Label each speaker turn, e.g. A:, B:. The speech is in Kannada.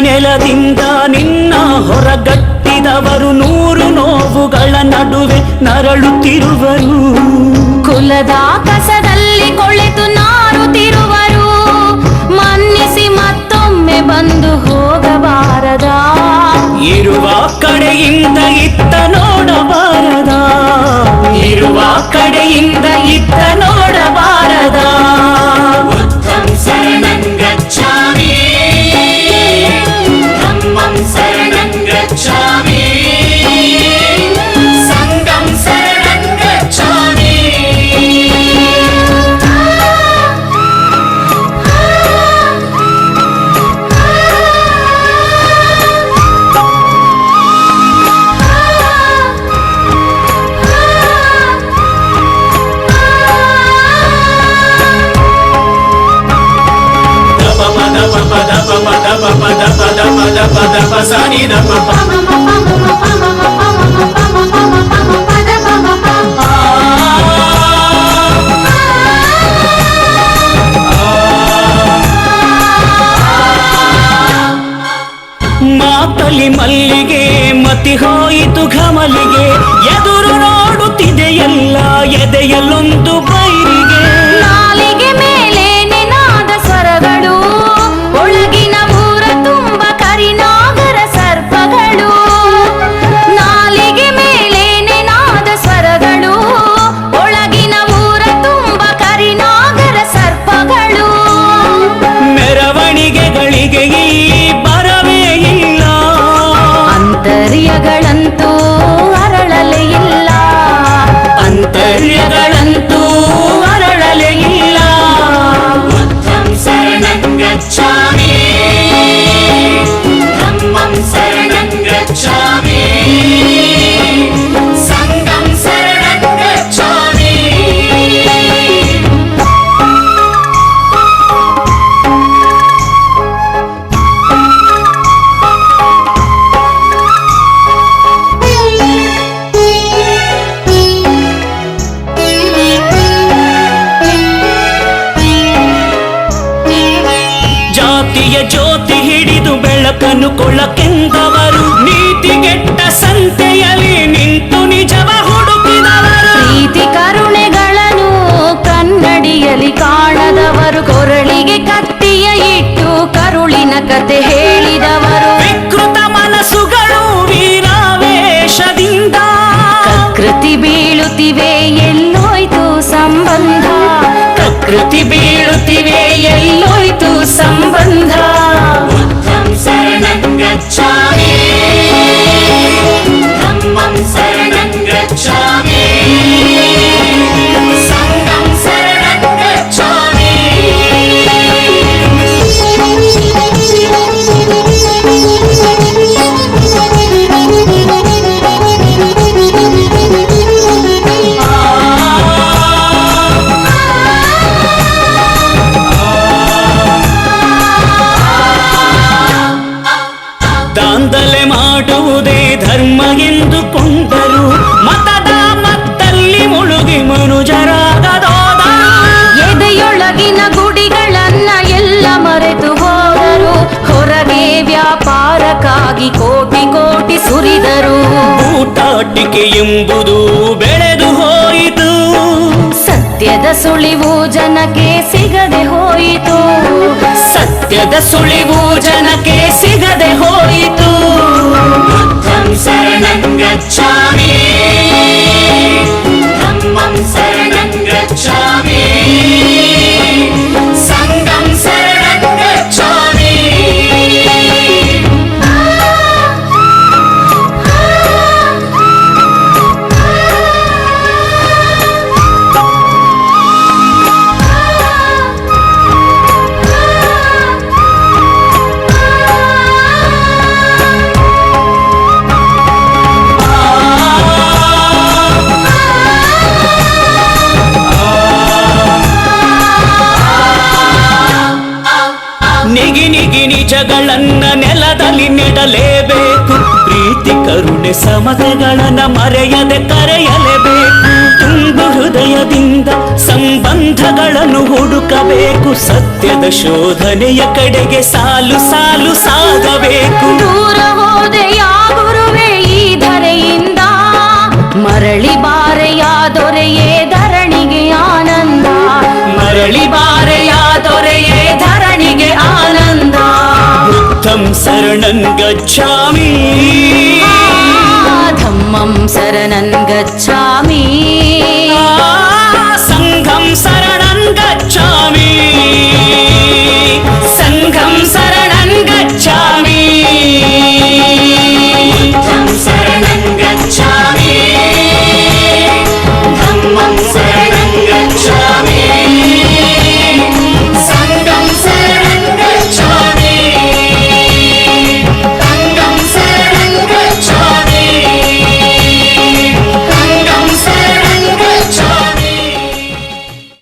A: ನೆಲದಿಂದ ನಿನ್ನ ಹೊರಗಟ್ಟಿದವರು ನೂರು ನೋವುಗಳ ನಡುವೆ ನರಳುತ್ತಿರುವರು.
B: ಕುಲದ ಕಸದಲ್ಲಿ ಕೊಳೆತು ನಾರುತ್ತಿರುವರು. ಮನ್ನಿಸಿ ಮತ್ತೊಮ್ಮೆ ಬಂದು ಹೋಗಬಾರದ.
A: ಇರುವ ಕಡೆಯಿಂದ ಇತ್ತ ನೋಡಬಾರದ. ಇರುವ ಕಡೆಯಿಂದ ಇತ್ತ ಮತಿ ಹೋಯಿತು ಬೆಳಕನ್ನು ಕೊಳ್ಳಕ್ಕೆಂದವರು ನೀತಿಗೆಟ್ಟ ಸಂತೆಯಲ್ಲಿ ನಿಂತು ನಿಜವ ಹುಡುಕಿದವರು.
B: ನೀತಿ ಕರುಣೆಗಳನ್ನು ಕನ್ನಡಿಯಲ್ಲಿ ಕಾಣದವರು. ಕೊರಳಿಗೆ ಕತ್ತಿಯ ಇಟ್ಟು ಕರುಳಿನ ಕತೆ ಹೇಳಿದವರು ಕೃತಿ ಬೀಳುತ್ತಿವೆ ಎಲ್ಲೋಯ್ತು ಸಂಬಂಧ.
C: ಶರಣಂ ಗಚ್ಚಾಮಿ
A: ದಾಂಧಲೆ ಮಾಡುವುದೇ ಧರ್ಮ ಎಂದುಕೊಂಡರು. ಮತದ ಮತ್ತಲ್ಲಿ ಮುಳುಗಿ ಮನುಜರಾಗದೋದ
B: ಎದೆಯೊಳಗಿನ ಗುಡಿಗಳನ್ನ ಎಲ್ಲ ಮರೆತು ಹೋದರು. ಹೊರಗೆ ವ್ಯಾಪಾರಕ್ಕಾಗಿ ಕೋಟಿ ಕೋಟಿ ಸುರಿದರು.
A: ಊಟಾಟಿಕೆ ಎಂಬುದು
B: ಸತ್ಯದ ಸುಳಿವು ಜನಕ್ಕೆ ಸಿಗದೆ ಹೋಯಿತು.
A: ಸತ್ಯದ ಸುಳಿವು ಜನಕ್ಕೆ ಸಿಗದೆ ಹೋಯಿತು. ನಿಗಿ ನಿಗಿ ನಿಜಗಳನ್ನ ನೆಲದಲ್ಲಿ ನೆಡಲೇಬೇಕು. ಪ್ರೀತಿ, ಕರುಣೆ, ಸಮತೆಗಳನ್ನ ಮರೆಯದೆ ಕರೆಯಲೇಬೇಕು. ತುಂಬ ಹೃದಯದಿಂದ ಸಂಬಂಧಗಳನ್ನು ಹುಡುಕಬೇಕು. ಸತ್ಯದ ಶೋಧನೆಯ ಕಡೆಗೆ ಸಾಲು ಸಾಲು ಸಾಗಬೇಕು.
B: ದೂರ